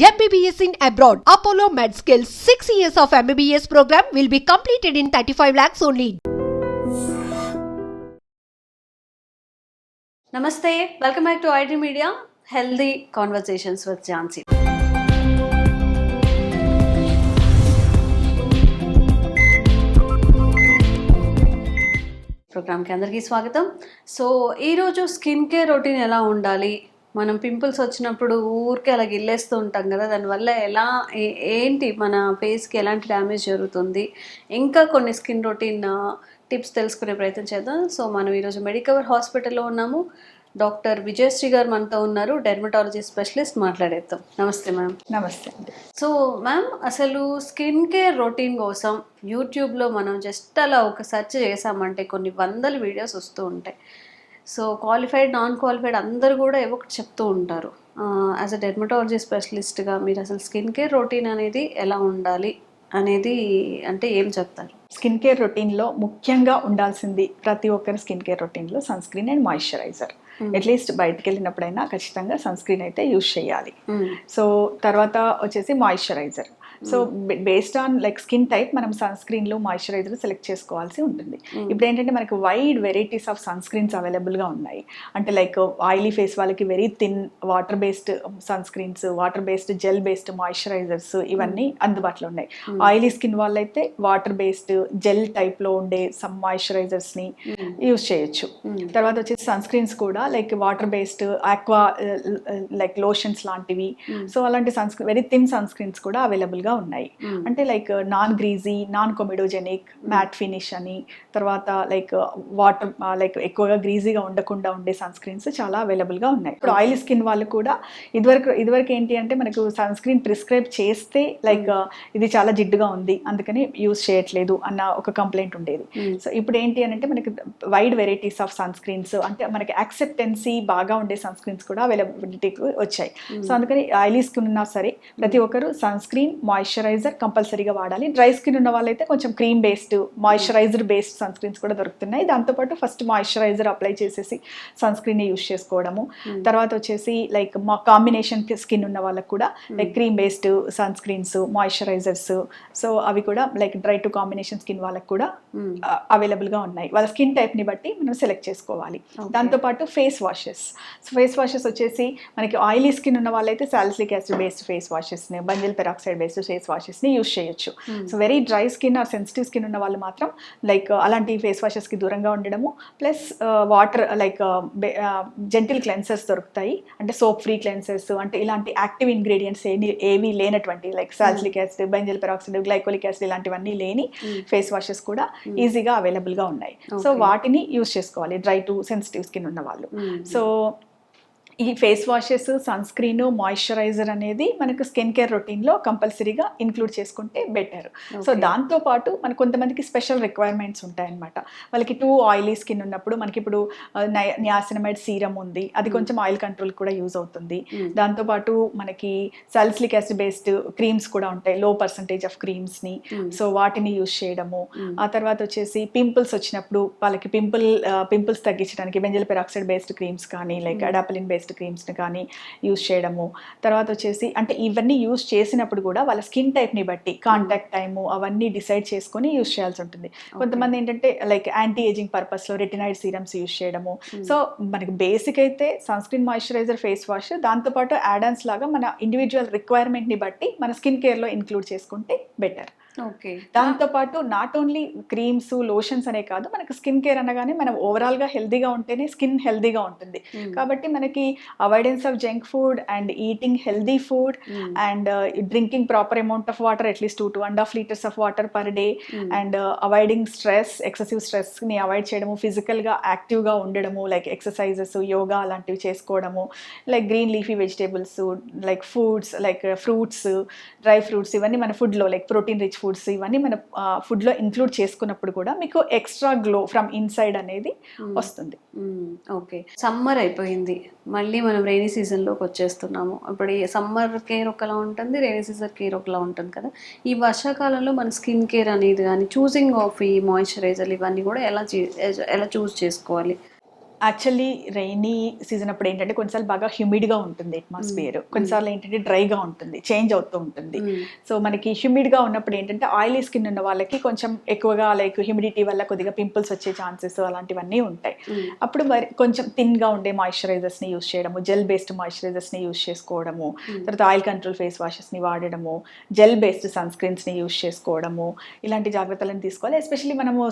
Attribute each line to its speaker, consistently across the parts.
Speaker 1: MBBS in abroad. Apollo MedSkill 6 years of MBBS program will be completed in 35 lakhs only.
Speaker 2: Namaste, welcome back to ID Media, Healthy Conversations with Jansi. ప్రోగ్రామ్కి అందరికీ స్వాగతం so ఈరోజు skin care routine ఎలా ఉండాలి మనం pimples వచ్చినప్పుడు ఊరికే అలా గిల్లేస్తూ ఉంటాం కదా దానివల్ల ఎలా ఏంటి మన ఫేస్కి ఎలాంటి డ్యామేజ్ జరుగుతుంది? ఇంకా కొన్ని స్కిన్ రొటీన్ టిప్స్ తెలుసుకునే ప్రయత్నం చేద్దాం. సో మనం ఈరోజు మెడికవర్ హాస్పిటల్లో ఉన్నాము. డాక్టర్ విజయశ్రీ గారు మనతో ఉన్నారు. డెర్మటాలజీ స్పెషలిస్ట్ మాట్లాడేద్దాం. నమస్తే మ్యామ్.
Speaker 3: నమస్తే
Speaker 2: సో మ్యామ్ అసలు స్కిన్ కేర్ రొటీన్ కోసం యూట్యూబ్లో మనం జస్ట్ అలా ఒక సెర్చ్ చేసామంటే కొన్ని వందల వీడియోస్ వస్తూ ఉంటాయి. సో క్వాలిఫైడ్ నాన్ క్వాలిఫైడ్ అందరు కూడా ఏవో చెప్తూ ఉంటారు. యాజ్ అ డెర్మటాలజీ స్పెషలిస్ట్గా మీరు అసలు స్కిన్ కేర్ రొటీన్ అనేది ఎలా ఉండాలి అనేది అంటే ఏం చెప్తారు?
Speaker 3: స్కిన్ కేర్ రొటీన్లో ముఖ్యంగా ఉండాల్సింది ప్రతి ఒక్కరి స్కిన్ కేర్ రొటీన్లో sunscreen and moisturiser at least బయటికి వెళ్ళినప్పుడైనా ఖచ్చితంగా సన్ స్క్రీన్ అయితే యూజ్ చేయాలి. సో తర్వాత వచ్చేసి moisturiser so based on like skin type మనం సన్ స్క్రీన్లో మాయిశ్చరైజర్ సెలెక్ట్ చేసుకోవాల్సి ఉంటుంది. ఇప్పుడు ఏంటంటే మనకి wide varieties of sunscreens అవైలబుల్గా ఉన్నాయి. అంటే లైక్ ఆయిలీ ఫేస్ వాళ్ళకి very thin water based sunscreens water based gel based moisturisers ఇవన్నీ అందుబాటులో ఉన్నాయి. ఆయిలీ స్కిన్ వాళ్ళైతే వాటర్ బేస్డ్ జెల్ టైప్లో ఉండే సమ్ మాయిశ్చరైజర్స్ని యూస్ చేయొచ్చు. తర్వాత వచ్చేసి సన్ స్క్రీన్స్ కూడా like water based aqua like lotions లాంటివి. సో అలాంటి sunscreen very thin sunscreens కూడా అవైలబుల్గా ఉన్నాయి. అంటే like non greasy non comedogenic matte finish అని తర్వాత లైక్ వాటర్ లైక్ ఎక్కువగా గ్రీజీగా ఉండకుండా ఉండే సన్ స్క్రీన్స్ చాలా అవైలబుల్గా ఉన్నాయి. ఇప్పుడు ఆయిల్ స్కిన్ వాళ్ళు కూడా ఇదివరకు ఇదివరకు ఏంటి అంటే మనకు సన్ స్క్రీన్ ప్రిస్క్రైబ్ చేస్తే లైక్ ఇది చాలా జిడ్డుగా ఉంది. అందుకని యూస్ చేయట్లేదు అన్న ఒక కంప్లైంట్ ఉండేది. సో ఇప్పుడు ఏంటి అని అంటే మనకి wide varieties of sunscreens అంటే మనకి యాక్సెప్టెన్సీ బాగా ఉండే సన్ స్క్రీన్స్ కూడా అవైలబిలిటీకి వచ్చాయి. సో అందుకని ఆయిలీ స్కిన్ ఉన్నా సరే ప్రతి ఒక్కరు సన్ స్క్రీన్ మాయిశ్చరైజర్ కంపల్సరీగా వాడాలి. డ్రై స్కిన్ ఉన్న వాళ్ళైతే కొంచెం cream based moisturiser based sunscreens కూడా దొరుకుతున్నాయి. దాంతోపాటు ఫస్ట్ మాయిశ్చరైజర్ అప్లై చేసేసి సన్ స్క్రీన్ యూస్ చేసుకోవడము. తర్వాత వచ్చేసి లైక్ మా కాంబినేషన్ స్కిన్ ఉన్న వాళ్ళకి కూడా like cream based sunscreens moisturisers so అవి కూడా like dry to combination skin వాళ్ళకి కూడా అవైలబుల్గా ఉన్నాయి. వాళ్ళ స్కిన్ టైప్ని బట్టి మనం సెలెక్ట్ చేసుకోవాలి. దాంతోపాటు face washes so face washes వచ్చేసి మనకి ఆయిలీ స్కిన్ ఉన్న వాళ్ళైతే salicylic acid based face washes benzoyl peroxide based face వాషెస్ని use చేయొచ్చు. So very dry skin or sensitive skin ఉన్న వాళ్ళు మాత్రం లైక్ అలాంటి ఫేస్ వాషెస్కి దూరంగా ఉండడము plus water like gentle cleansers దొరుకుతాయి. అంటే సోప్ ఫ్రీ క్లెన్సర్స్ అంటే ఇలాంటి యాక్టివ్ ఇంగ్రీడియంట్స్ ఏమి ఏవి లేనటువంటి like salicylic acid benzoyl peroxide glycolic acid ఇలాంటివన్నీ లేని ఫేస్ వాషెస్ కూడా ఈజీగా అవైలబుల్గా ఉన్నాయి. సో వాటిని యూస్ చేసుకోవాలి డ్రై టు సెన్సిటివ్ స్కిన్ ఉన్న వాళ్ళు. సో ఈ face washes sun screen moisturiser అనేది మనకు స్కిన్ కేర్ రొటీన్లో కంపల్సరీగా ఇంక్లూడ్ చేసుకుంటే బెటర్. సో దాంతో పాటు మన కొంతమందికి స్పెషల్ రిక్వైర్మెంట్స్ ఉంటాయన్నమాట. వాళ్ళకి టూ ఆయిలీ స్కిన్ ఉన్నప్పుడు మనకి ఇప్పుడు నియాసినమైడ్ సీరం ఉంది. అది కొంచెం ఆయిల్ కంట్రోల్ కూడా యూజ్ అవుతుంది. దాంతోపాటు మనకి సాలిసిలిక్ యాసిడ్ బేస్డ్ క్రీమ్స్ కూడా ఉంటాయి. లో పర్సంటేజ్ ఆఫ్ క్రీమ్స్ని. సో వాటిని యూజ్ చేయడము. ఆ తర్వాత వచ్చేసి పింపుల్స్ వచ్చినప్పుడు వాళ్ళకి పింపుల్ పింపుల్స్ తగ్గించడానికి బెంజల్ పెరాక్సైడ్ బేస్డ్ క్రీమ్స్ కానీ లైక్ అడాపలిన్ బేస్డ్ క్రీమ్స్ని కానీ యూజ్ చేయడము. తర్వాత వచ్చేసి అంటే ఇవన్నీ యూజ్ చేసినప్పుడు కూడా వాళ్ళ స్కిన్ టైప్ని బట్టి కాంటాక్ట్ టైము అవన్నీ డిసైడ్ చేసుకొని యూజ్ చేయాల్సి ఉంటుంది. కొంతమంది ఏంటంటే లైక్ యాంటీ ఏజింగ్ పర్పస్లో రెటినైడ్ సీరమ్స్ యూజ్ చేయడము. సో మనకి బేసిక్ అయితే sun screen moisturiser face wash దాంతోపాటు యాడన్స్ లాగా మన ఇండివిజువల్ రిక్వైర్మెంట్ని బట్టి మన స్కిన్ కేర్లో ఇంక్లూడ్ చేసుకుంటే బెటర్
Speaker 2: ఓకే.
Speaker 3: దాంతోపాటు నాట్ ఓన్లీ క్రీమ్స్ లోషన్స్ అనే కాదు మనకు స్కిన్ కేర్ అనగానే మనం ఓవరాల్గా హెల్తీగా ఉంటేనే స్కిన్ హెల్తీగా ఉంటుంది. కాబట్టి మనకి avoidance of junk food and eating healthy food and drinking proper amount of water at least two two and half litres of water per day and avoiding stress excessive స్ట్రెస్ని అవాయిడ్ చేయడము ఫిజికల్గా యాక్టివ్గా ఉండడము like exercises yoga అలాంటివి చేసుకోవడము like green leafy vegetables like foods like fruits dry fruits ఇవన్నీ మన ఫుడ్లో లైక్ ప్రోటీన్ రిచ్ ఫుడ్స్ ఇవన్నీ మన ఫుడ్లో ఇంక్లూడ్ చేసుకున్నప్పుడు కూడా మీకు ఎక్స్ట్రా గ్లో ఫ్రమ్ ఇన్సైడ్ అనేది వస్తుంది.
Speaker 2: ఓకే సమ్మర్ అయిపోయింది. మళ్ళీ మనం రైనీ సీజన్లోకి వచ్చేస్తున్నాము. ఇప్పుడు ఈ సమ్మర్ కేర్ ఒకలా ఉంటుంది రైనీ సీజన్ కేర్ ఒకలా ఉంటుంది కదా. ఈ వర్షాకాలంలో మన స్కిన్ కేర్ అనేది కానీ చూసింగ్ ఆఫ్ ఈ మాయిశ్చరైజర్ ఇవన్నీ కూడా ఎలా ఎలా చూస్ చేసుకోవాలి?
Speaker 3: యాక్చువల్లీ రైనీ సీజన్ అప్పుడు ఏంటంటే కొన్నిసార్లు బాగా హ్యూమిడ్గా ఉంటుంది అట్మాస్ఫియర్ కొన్నిసార్లు ఏంటంటే డ్రైగా ఉంటుంది చేంజ్ అవుతూ ఉంటుంది. సో మనకి హ్యూమిడ్గా ఉన్నప్పుడు ఏంటంటే ఆయిలీ స్కిన్ ఉన్న వాళ్ళకి కొంచెం ఎక్కువగా లైక్ హ్యూమిడిటీ వల్ల కొద్దిగా పింపుల్స్ వచ్చే ఛాన్సెస్ అలాంటివన్నీ ఉంటాయి. అప్పుడు మరి కొంచెం థిన్గా ఉండే మాయిశ్చరైజర్స్ని యూస్ చేయడము జెల్ బేస్డ్ మాయిశ్చరైజర్స్ని యూస్ చేసుకోవడము తర్వాత ఆయిల్ కంట్రోల్ ఫేస్ వాషెస్ని వాడడము జెల్ బేస్డ్ సన్ స్క్రీన్స్ని యూస్ చేసుకోవడము ఇలాంటి జాగ్రత్తలను తీసుకోవాలి. ఎస్పెషల్లీ మనము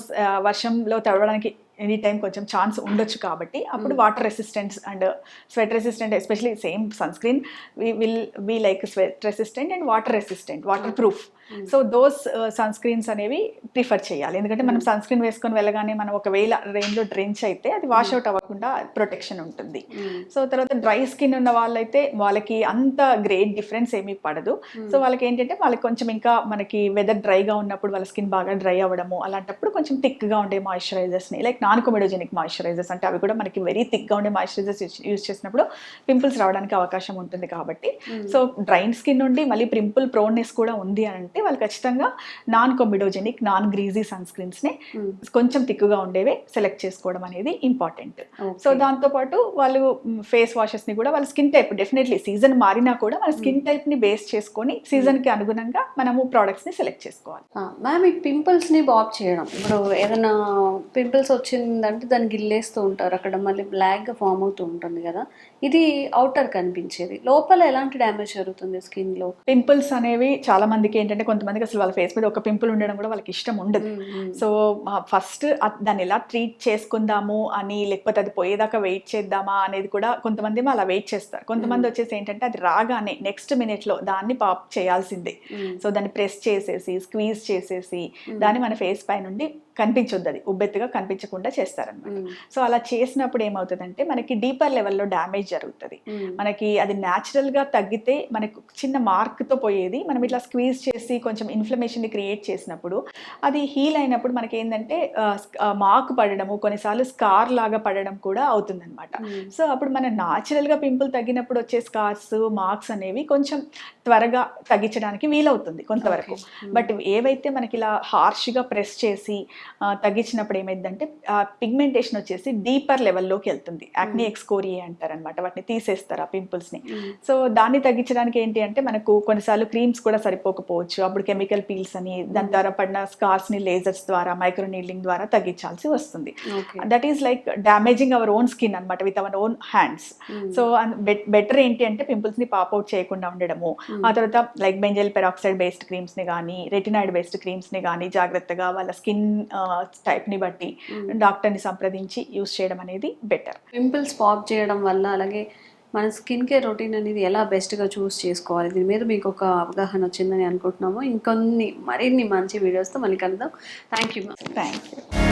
Speaker 3: వర్షంలో తడవడానికి ఎనీ టైం కొంచెం ఛాన్స్ ఉండొచ్చు కాబట్టి అప్పుడు water resistants and sweat resistant especially same sunscreen will be like sweat resistant and water resistant waterproof. So those sunscreens అనేవి ప్రిఫర్ చేయాలి. ఎందుకంటే మనం సన్ స్క్రీన్ వేసుకొని వెళ్ళగానే మనం ఒకవేళ రెయిన్లో డ్రెంచ్ అయితే అది వాష్ అవుట్ అవ్వకుండా ప్రొటెక్షన్ ఉంటుంది. సో తర్వాత డ్రై స్కిన్ ఉన్న వాళ్ళైతే వాళ్ళకి అంత గ్రేట్ డిఫరెన్స్ ఏమీ పడదు. సో వాళ్ళకి ఏంటంటే వాళ్ళకి కొంచెం ఇంకా మనకి వెదర్ డ్రైగా ఉన్నప్పుడు వాళ్ళ స్కిన్ బాగా డ్రై అవ్వడము అలాంటప్పుడు కొంచెం థిక్గా ఉండే మాయిశ్చరైజర్స్ని లైక్ నాన్ కొమెడోజెనిక్ మాయిశ్చరైజర్స్ అంటే అవి కూడా మనకి వెరీ థిక్గా ఉండే మాయిశ్చరైజర్స్ యూజ్ చేసినప్పుడు పింపుల్స్ రావడానికి అవకాశం ఉంటుంది కాబట్టి. సో డ్రైన్ స్కిన్ నుండి మళ్ళీ పింపుల్ ప్రోన్నెస్ కూడా ఉంది అని అంటే వాళ్ళు ఖచ్చితంగా నాన్ కొమిడోజెనిక్ నాన్ గ్రీజీ సన్ స్క్రీన్స్ని కొంచెం థిక్గా ఉండేవే సెలెక్ట్ చేసుకోవడం అనేది ఇంపార్టెంట్ సో దాంతోపాటు వాళ్ళు ఫేస్ వాషెస్ని కూడా వాళ్ళ స్కిన్ టైప్ డెఫినెట్లీ సీజన్ మారినా కూడా వాళ్ళ స్కిన్ టైప్ని బేస్ చేసుకొని సీజన్కి అనుగుణంగా మనము ప్రోడక్ట్స్ని సెలెక్ట్ చేసుకోవాలి.
Speaker 2: మ్యామ్ ఈ పింపుల్స్ని బాబ్ చేయడం. ఇప్పుడు ఏదైనా పింపుల్స్ వచ్చిందంటే దాన్ని గిల్లేస్తూ ఉంటారు. అక్కడ మళ్ళీ బ్లాక్గా ఫామ్ అవుతూ ఉంటుంది కదా. ఇది అవుటర్ కనిపించేది. లోపల ఎలాంటి డ్యామేజ్ జరుగుతుంది స్కిన్లో?
Speaker 3: పింపుల్స్ అనేవి చాలా మందికి ఏంటంటే కొంతమందికి అసలు వాళ్ళ ఫేస్ మీద ఒక పింపుల్ ఉండడం కూడా వాళ్ళకి ఇష్టం ఉండదు. సో ఫస్ట్ దాన్ని ఎలా ట్రీట్ చేసుకుందాము అని లేకపోతే అది పోయేదాకా వెయిట్ చేద్దామా అనేది కూడా కొంతమంది అలా వెయిట్ చేస్తారు. కొంతమంది వచ్చేసి ఏంటంటే అది రాగానే నెక్స్ట్ మినిట్లో దాన్ని పాప్ చేయాల్సిందే. సో దాన్ని ప్రెస్ చేసేసి స్క్వీజ్ చేసేసి దాన్ని మన ఫేస్ పై నుండి కనిపించొద్దు అది ఉబ్బెత్తుగా కనిపించకుండా చేస్తారనమాట. సో అలా చేసినప్పుడు ఏమవుతుందంటే మనకి డీపర్ లెవెల్లో డ్యామేజ్ జరుగుతుంది. మనకి అది న్యాచురల్గా తగ్గితే మనకు చిన్న మార్క్తో పోయేది. మనం ఇట్లా స్క్వీజ్ చేసి కొంచెం ఇన్ఫ్లమేషన్ని క్రియేట్ చేసినప్పుడు అది హీల్ అయినప్పుడు మనకి ఏంటంటే మార్క్ పడడము కొన్నిసార్లు స్కార్ లాగా పడడం కూడా అవుతుందన్నమాట సో అప్పుడు మన న్యాచురల్గా పింపుల్ తగ్గినప్పుడు వచ్చే స్కార్స్ మార్క్స్ అనేవి కొంచెం త్వరగా తగ్గించడానికి వీలవుతుంది కొంతవరకు. బట్ ఏవైతే మనకి ఇలా హార్ష్గా ప్రెస్ చేసి తగ్గించినప్పుడు ఏమైందంటే పిగ్మెంటేషన్ వచ్చేసి డీపర్ లెవెల్లోకి వెళ్తుంది. యాక్ని ఎక్స్కోరియే అంటారనమాట వాటిని తీసేస్తారు ఆ పింపుల్స్ని సో దాన్ని తగ్గించడానికి ఏంటి అంటే మనకు కొన్నిసార్లు క్రీమ్స్ కూడా సరిపోకపోవచ్చు. అప్పుడు కెమికల్ పీల్స్ అని దాని ద్వారా పడిన స్కార్స్ని లేజర్స్ ద్వారా మైక్రో నీడ్లింగ్ ద్వారా తగ్గించాల్సి వస్తుంది. That is like damaging our own skin అనమాట with our own hands so better ఏంటి అంటే పింపుల్స్ని పాప్ అవుట్ చేయకుండా ఉండడము. ఆ తర్వాత లైక్ బెంజల్ పెరాక్సైడ్ బేస్డ్ క్రీమ్స్ని కానీ రెటినాయిడ్ బేస్డ్ క్రీమ్స్ని కానీ జాగ్రత్తగా వాళ్ళ స్కిన్ టైప్ని బట్టి డాక్టర్ని సంప్రదించి యూస్ చేయడం అనేది బెటర్
Speaker 2: పింపుల్స్ పాప్ చేయడం వల్ల అలాగే మన స్కిన్ కేర్ రొటీన్ అనేది ఎలా బెస్ట్గా చూస్ చేసుకోవాలి? దీని మీద మీకు ఒక అవగాహన వచ్చిందని అనుకుంటున్నాము. ఇంకొన్ని మరిన్ని మంచి వీడియోస్తో మళ్ళీ కలుద్దాం. Thank you
Speaker 3: thank you